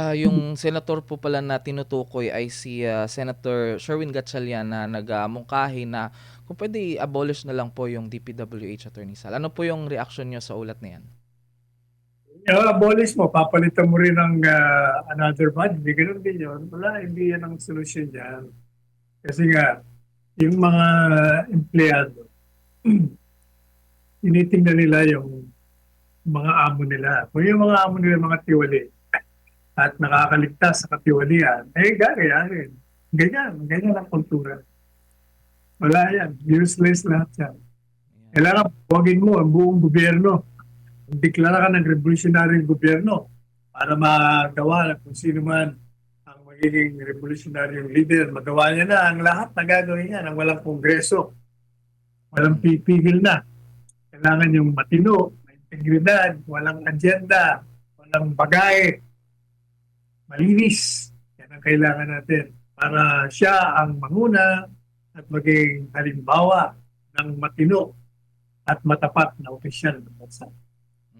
Ah, yung senator po pala na tinutukoy ay si ah, Senator Sherwin Gatchalian na nagmungkahi na kung pwede i-abolish na lang po yung DPWH Attorney Sal. Ano po yung reaction nyo sa ulat na yan? Yung abolish mo, papalitan mo rin ng ah, another body. Hindi ganun din yun. Wala, hindi yan ang solusyon dyan. Kasi nga, yung mga empleyado, tinitingnan nila yung mga amo nila. Kung yung mga amo nila mga tiwali at nakakaligtas sa katiwalian, eh gagayahin. Ganyan, ganyan ang kultura. Wala yan. Useless lahat yan. Kailangan huwagin mo ang buong gobyerno. Deklara ka ng revolutionary gobyerno para magawa na kung sino man ang magiging revolutionary leader. Magawa niya na ang lahat na gagawin niya nang walang kongreso. Walang pipigil na. Kailangan yung matino, may integridad, walang agenda, walang bagay. Malinis. Yan ang kailangan natin para siya ang manguna at maging halimbawa ng matino at matapat na opisyal ng bansa.